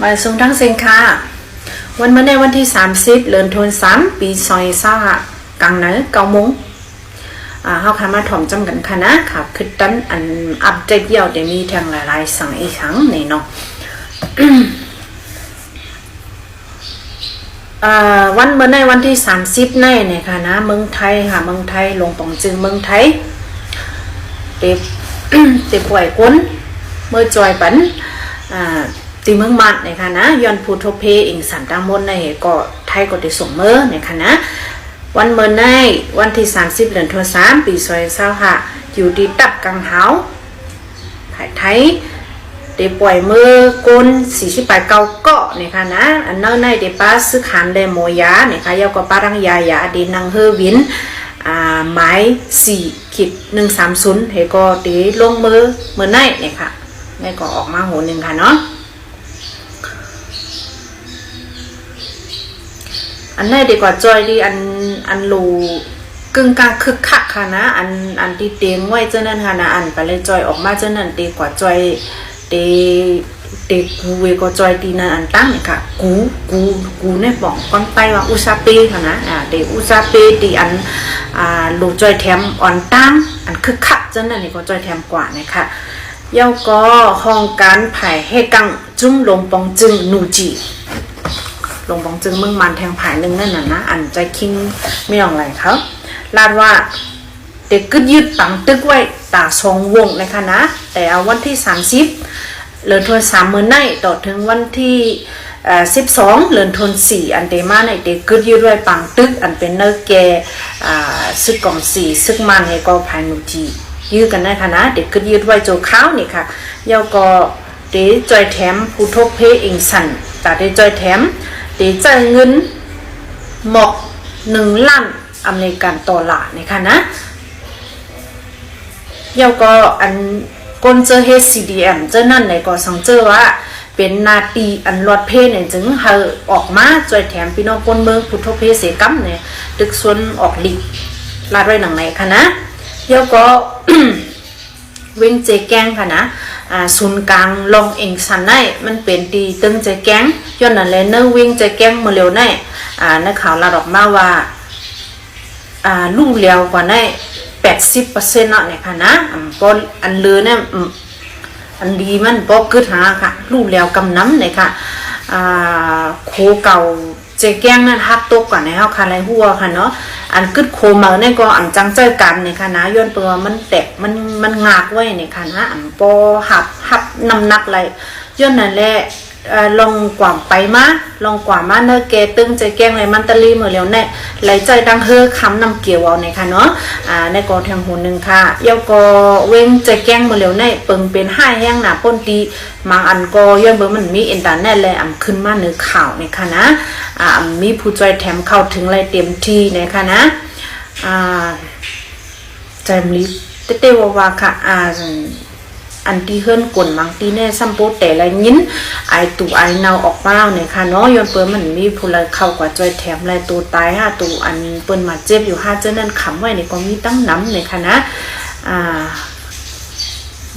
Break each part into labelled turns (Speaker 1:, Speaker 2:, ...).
Speaker 1: มาส่งทั้งเซนค่ะ วันเมื่อในวันที่ 30เดือนธันวาคมปีซอยซ่ากลางไหนเกาโมงอ่าเฮาค่ะมาถ่อมจำกันค่ะนะค่ะคือตันอันอัปเดตเดี่ยวเดี๋ยวมีทางหลายๆสั่งอีกครั้งนี่เนาะอ่าวันเมื่อในวันที่ 30ในเนี่ยค่ะนะเมืองไทยค่ะเมืองไทยลงปองจึงเมืองไทยเต็บเต็บป่วยก้นเมื่อจอยปันอ่า ตีเมืองมัดเนี่ยค่ะนะย้อนพูทเพอิงสันตังมนในก็ไทยก็ได้ส่งเมื่อเนี่ยค่ะนะวันเมื่อในวันที่ 30เดือนธันวาคมปีซอยเศร้าค่ะอยู่ที่ตับกังเฮาไทยไทยเดปล่อยมือกนสี่สิบแปดเก้าเกาะเนี่ยค่ะนะอันนั้นในเดป้าซื้อขันเดโมยาเนี่ยค่ะยาวก็ป้ารังยายาเดนังเฮวินอ่าไม้สี่ขีดหนึ่งสามศูนย์เฮก็เดลงมือเมือในเนี่ยค่ะในก็ออกมาหัวหนึ่งค่ะเนาะ อันในดีกว่าจอยดีอันอันรูกึ่งกลางคึกคักค่ะนะ อันอันที่เตียงไว้เจ้านั่นค่ะนะอันไปเลยจอยออกมาเจ้านั่นดีกว่าจอยเตเตกูเวก็จอยตีนันอันตั้งเนี่ยค่ะ กูกูกูเนี่ยบอกก้อนไปว่าอุซาเปค่ะนะอ่าเตอุซาเปตีอันอ่าลูจอยแถมอ่อนตั้งอันคึกคักจังนั่นนี่ก็จอยแถมกว่าเนี่ยค่ะเย้าก็ห้องการไผ่ให้กังจุ้มลงปองจึงนูจี ลงปองจึงเมืองมันแทงไผ่หนึ่งนั่นน่ะนะอันใจคิงไม่ยองไรเขาลาดว่าเด็กกึดยืดปังตึกไว้ตาสองวงเลยค่ะนะ แต่เอาวันที่ 30เลือนทวนสามมือในต่อถึงวันที่เอ่อ12เลือนทวนสี่อันเดมาในเด็กกึดยืดไว้ปังตึกอันเป็นเนื้อแก่ซึกกล่องสี่ซึกมันให้ก็ภายนุจียืดกันได้ค่ะนะ เด็กกึดยืดไว้โจข้าวนี่ค่ะเยาก็เดจอยแถมผู้ทบเพเองสันแตาเดจอยแถม เดจ่ายเงินหมอกหนึ่งล้านอเมริกันดอลลาร์นี่ค่ะนะเยาก็อันก้นเจอเฮซด CDM เจ้านั่นไหนก็สังเจอว่าเป็นนาตีอันรอดเพเนี่ยจึงเฮาออกมาจอยแถมพี่น้องคนเมืองพุทธเพศเสกัมเนี่ยตึกส่วนออกลิลาดไว้หนังไหนคะนะเยาก็เว้งเจแกงค่ะนะ อ่าศูนย์กลางลองเองสันได้มันเป็นตีตึงเจแกงย้อนนั่นแหละเนื้อวิ่งเจแกงมาเร็วได้อ่าในข่าวลาดอกมาว่าอ่าลู่เร็วกว่าได้แปดสิบเปอร์เซ็นต์เนาะเนี่ยค่ะนะอันปออันเลือเนี่ยอันดีมันปอกึดหาค่ะ ลู่เร็วกำน้ำเนี่ยค่ะอ่าโคเก่า เจแกงนั่นฮักตกก่อนในเฮาคันไรหัวค่ะเนาะอันกึดโคมาเนี่ยก็อันจังใจกันเนี่ยค่ะนะย้อนเปื่อมันแตกมันมันงากไว้เนี่ยค่ะนะอันปอหับหับน้ำหนักไรย้อนนั่นแหละ ลงกว่าไปมาลงกว่ามาเนอเกตึงใจแกงเลยมันตะลีมือเร็วแน่ไหลใจดังเฮอคำนำเกี่ยวเอาเนี่ยค่ะเนาะอ่าในกอแทงหูหนึ่งค่ะเยาก็เว้งใจแกงมือเร็วแน่เปิงเป็นห้าแห้งหนาป้นตีบางอันก็ย้อนเบอร์มันมีอินเทอร์เน็ตเลยอ่ำขึ้นมาเนื้อข่าวเนี่ยค่ะนะอ่ามีผู้ใจแถมเข้าถึงอะไรเต็มที่เนี่ยค่ะนะอ่าใจมลิเตเตวาวาค่ะอ่า อันที่เฮิรนกลบางทีเนี่ยซัมโปแต่ละยินไอตูไอเนาออกมาเนี่ยค่ะเนาะย้อนเปิ้นมันมีผู้ละเข้ากว่าจอยแถมลายตัวตายห้าตัวอันเปิ้นมาเจ็บอยู่ห้าเจ้านั่นขำไว้เนี่ยก็มีตั้งน้ำเนี่ยค่ะนะอ่า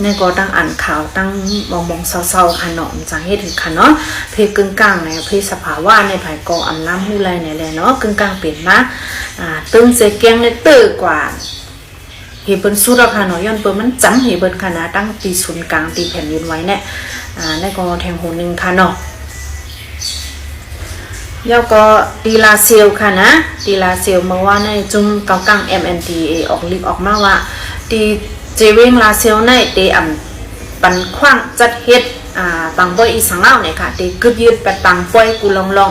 Speaker 1: เนี่ยก็ตั้งอ่านข่าวตั้งมองมองเศร้าๆค่ะเนาะจังเฮ็ดถึงค่ะเนาะเพกึ่งกลางในเพสภาวะในไผกออำน้ำหูไรเนี่ยแลเนาะกึ่งกลางเปลี่ยนมาอ่าตึงเสแกงเนี่ยตื้อกว่า เฮเบิ้นสุดราคาหน่อยย้อนเปิ้นมันจำเฮเบิ้นค่ะนะตั้งตีศูนย์กลางตีแผ่นดินไว้เนี่ยอ่าในก็แทงหูหนึ่งค่ะเนาะแล้วก็ดีลาเซลค่ะนะดีลาเซลเมื่อว่าในจุ่มเกากัง MNDA ออกลิกออกมาว่าตีเจเวงลาเซลในเตอ่ำปันขว้างจัดเฮ็ดอ่าปังป้อยอีสังเล่าเนี่ยค่ะเตกึดยืดไปปังป้อยกูลองลอง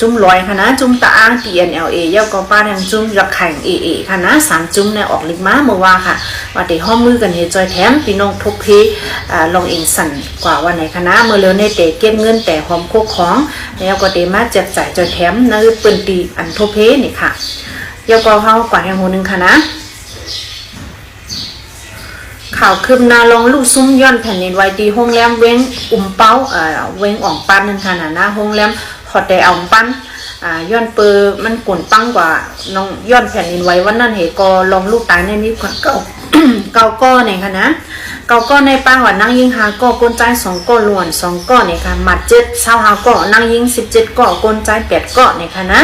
Speaker 1: จอยแถมพี่น้องทบเพลองอิงสันได้กว่าเมื่อเร็วก็เตเก็บเงินอ่าเก็บเงินในได้ก็ขำมักคันหานะเขาเอาน้ำใจว่าเนี่ยค่ะอ่าเนื้อกาสามจุ้มในป้าจุ้มสังละลายในจุ้มเกาก้าง MNTAA เยาก็จุ้มอ่าจุ้มลอยค่ะนะจุ้มตาอ้าง TNLA ย้าก็ป้าทางจุ้มรักแข่ง AA ค่ะนะสามจุ้มเนี่ยออกลิกมาเมื่อว่าค่ะว่าเดี๋ยวห้อมมือกันเฮจอยแถมพี่น้องทุกเพอ่าลองเองสั่นกว่าวันไหนค่ะนะเมื่อเร็วในเตะเก็บเงินแต่หอมโคกของแล้วก็เดมาแจกจ่ายจอยแถมนั่นคือปืนตีอันทุกเพนี่ค่ะย้าก็เข้ากว่าแห่งหูหนึ่งค่ะนะข่าวคืบหน้าลองลูกซุ้มย้อนแผ่นดินไหวตีโรงแรมเว้งอุ่มเป้าเอ่อเว้งอ่องปันนั่นค่ะนะนะโรงแรม อดแต่อ่องปันอ่าย้อนเปอร์มันกวนปังกว่าน้องย้อนแผ่นดินไหววันนั้นเหตุก็ลองลูกตายในนี้กว่าเก่าเก่าก้อเนี่ยค่ะนะเก่าก้อในปังว่านั่งยิงหาก้อกนใจสองก้อล้วนสองก้อเนี่ยค่ะหมัดเจ็ดเศร้าหาก้อนั่งยิงสิบเจ็ดก้อกนใจแปดก้อเนี่ยค่ะนะ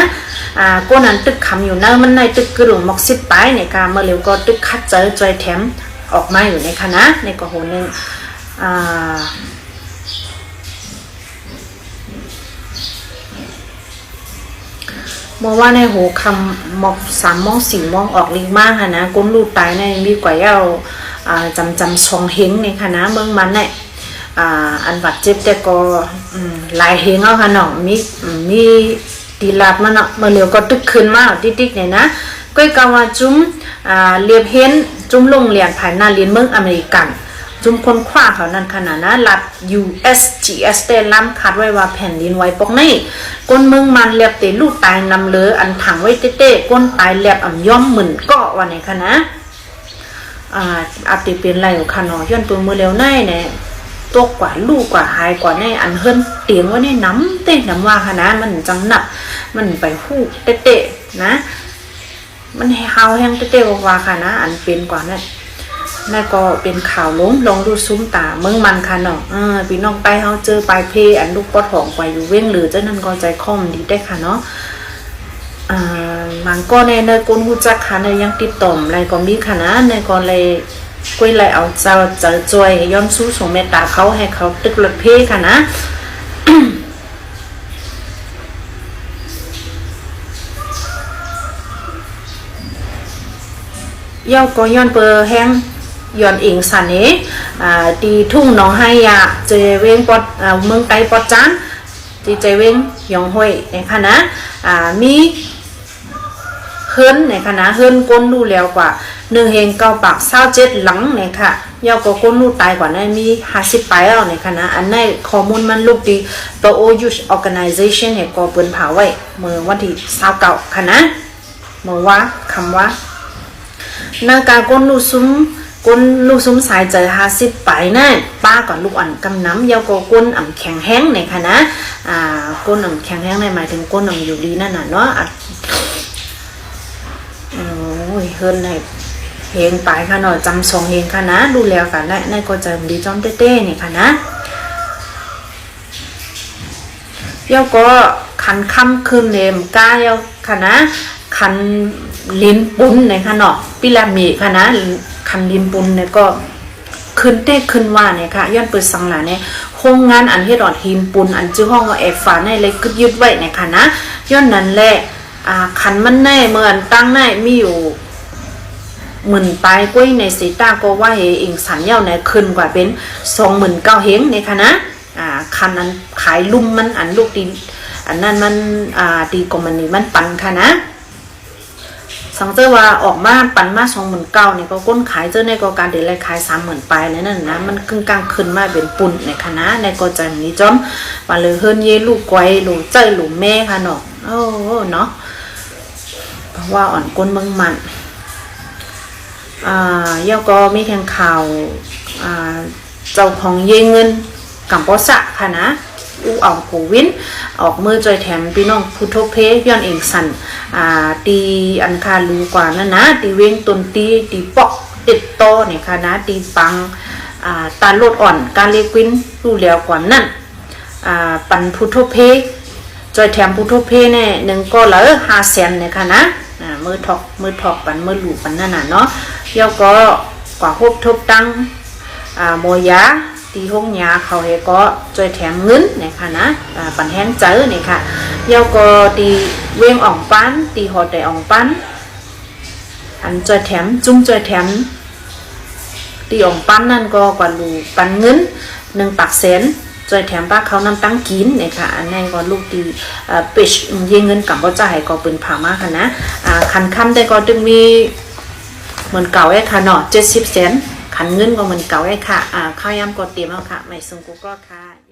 Speaker 1: อ่าก้นนั้นตึกคำอยู่นะมันในตึกกระดุมมอกสิบปลายเนี่ยค่ะเมื่อเร็วก็ตึกคัดเจอจอยแถมออกมาอยู่ในคณะในกโหนึงอ่า มื่อว่าในหูคำมอกสามมองสี่มองออกลิงมากค่ะนะก้นลูกตายในมีกว่าเย้าอ่าจำจำชองเฮงในคณะเมืองมันเนี่ยอ่าอันบัดเจ็บแต่ก็หลายเฮงเอาค่ะเนาะมีมีตีลาดมันเนาะเมื่อเร็วก็ตึกขึ้นมากติ๊กๆเนี่ยนะก้อยกาว่าจุ้มอ่าเรียบเห็นจุ้มลงเรียนภายหน้าเรียนเมืองอเมริกัน จุมคนคว้าเขานั้นขนาดนะรัฐ USGS เตล้ำคัดไว้ว่าแผ่นดินไหวปกนี่ก้นเมืองมันเรียบเตลูกตายนำเลออันถังไว้เต้ๆก้นตายเรียบอ่ำย่อมหมื่นเกาะวันไหนคะนะอ่าอาติเป็นไรอยู่ค่ะเนาะย้อนปืนมือเร็วแน่เนี่ยตกกว่าลูกกว่าหายกว่าในอันเฮิรนเตียงว่าในน้ำเต้น้ำว่าค่ะนะมันจังหนักมันไปหู้เต้ๆนะ มันเฮาแห้งเต้ๆว่าค่ะนะ อันเป็นกว่านั่น นั่นก็เป็นข่าวล้มลองดูซุ้มตาเมืองมันค่ะเนาะเออพี่น้องไปเฮาเจอปลายเพอันลูกปอทองไปอยู่เว้งหรือเจ้านั่นก็ใจคอมดีได้ค่ะเนาะอ่ามันก็ในในกนฮู้จักค่ะในยังติดต่อมอะไรก็มีค่ะนะในก็เลยกุ้ยเลยเอาเจ้าเจอจอยย้อนสู้ส่งเมตตาเขาให้เขาตึกรถเพค่ะนะย่อก็ย้อนเปอร์แห้ง ย้อนเองสันเออ่าตีทุ่งหนองไฮยาเจเวงปอดเมืองไกลปอดจานตีเจเวงยองห้วยในคณะอ่ามีเฮิรนในคณะเฮิรนก้นรู้แล้วกว่าหนึ่งเฮงเก้าปากเศร้าเจ็ดหลังเนี่ยค่ะย่อก็ก้นรู้ตายกว่านั้นมีห้าสิบปแล้วในคณะอันในข้อมูลมันลูกดีตัว OUS Organization เนี่ยก็เปิ้นเผาไว้ เมื่อวันที่เศร้าเก่าคณะเมื่อว่าคำว่านาการก้นลูกซุ้ม ก้นลูกซุ้มสายใจหาสิบไปน่ะป้าก่อนลูกอ่อนกำน้ำเยาวก็ก้นอ่ำแข็งแห้งในค่ะนะอ่าก้นอ่ำแข็งแห้งในหมายถึงก้นอ่ำอยู่ดีนั่นน่ะเนาะโอ้ยเฮิร์นในเฮงไปค่ะเนาะจำสองเฮงค่ะนะ ดูแล้วกันและในก็จะดีจอมเต้ๆนี่ค่ะนะเยาวก็ขันค่ำคืนเนมก้าเยาวค่ะนะคันลิ้นปุ้นในค่ะเนาะปิรามีค่ะนะ คันลิ้นปุนเนี่ยก็ขึ้นเต้ขึ้นว่าเนี่ยค่ะย้อนเปิดสังหลาเนี่ยโครงงานอันเฮ็ดออดหินปุนอันชื่อห้องว่าแอฟฟ้าในเลยกึดยึดไว้เนี่ยค่ะนะย้อนนั้นแหละอ่าคันมันแน่เมื่อนตั้งแน่มีอยู่หมื่นปลายกุ้ยในสีตาก็ว่าเฮเองสันเย้าในขึ้นกว่าเป็นสองหมื่นเก้าเฮงเนี่ยค่ะนะอ่าคันนั้นขายลุ่มมันอันลูกดีอันนั้นมันอ่าดีกว่ามันนี่มันปันค่ะนะ สังเจอว่าออกมาปันมาสองหมื่นเก้าเนี่ยก็ก้นขายเจอในก็การเดลัยขายสามหมื่นปลายเลยนั่นนะมันกึ่งกลางขึ้นมาเป็นปุ่นในคณะในก็จะมีจอมว่าเลยเฮิรนเยลูกไกวลูเจ้ยลูแม่ค่ะเนาะโอ้เนาะเพราะว่าอ่อนก้นเมืองมันอ่าเย่าก็มีแข่งข่าวอ่าเจ้าของเยเงินกัมปอสะค่ะนะอูอ่องโควินออกมือจอยแถมพี่น้องพุทโธเพย้อนเองสัน อ่าตีอันคาลูกว่านั่นนะตีเว้งตนตีตีปอกติดโตเนี่ยค่ะนะตีปังอ่าตาโลดอ่อนการเรีกวินรู้แล้วกว่านั่นอ่าปันพุทโธเพจอยแถมพุทโธเพเนี่ยหนึ่งก็เหลือห้าแสนเนี่ยค่ะนะอ่ามือถอกมือถอกปันมือหลูปันนั่นน่ะเนาะเดี๋ยวก็กว่าฮบทบตั้งอ่าโมยาตีห้องยาเขาเฮก็จอยแถมเงินเนี่ยค่ะนะอ่าปันแห้งเจอเนี่ยค่ะ เยาก็ตีเวงอ่องปันตีหอแต่อ่องปันอันจอยแถมจุ้มจอยแถมตีอ่องปันนั่นก็กว่าลูปันเงินหนึ่งปากแสนจอยแถมป้าเขานำตั้งกินเนี่ยค่ะอันนี้นก็ลูกดีเออเป็ดเยเงินกับบ่จ่ายก็เป็นผ่ามากค่ะนะอ่าคันคำแต่ก็ดึงมีเหมือนเก่าไอ้ค่ะเนาะ70เซนขันเงินก็เหมือนเก่าไอ้ค่ะอ่าข้าวยำก็เตรียมแล้วค่ะไม่ส่งกูก็ค่ะ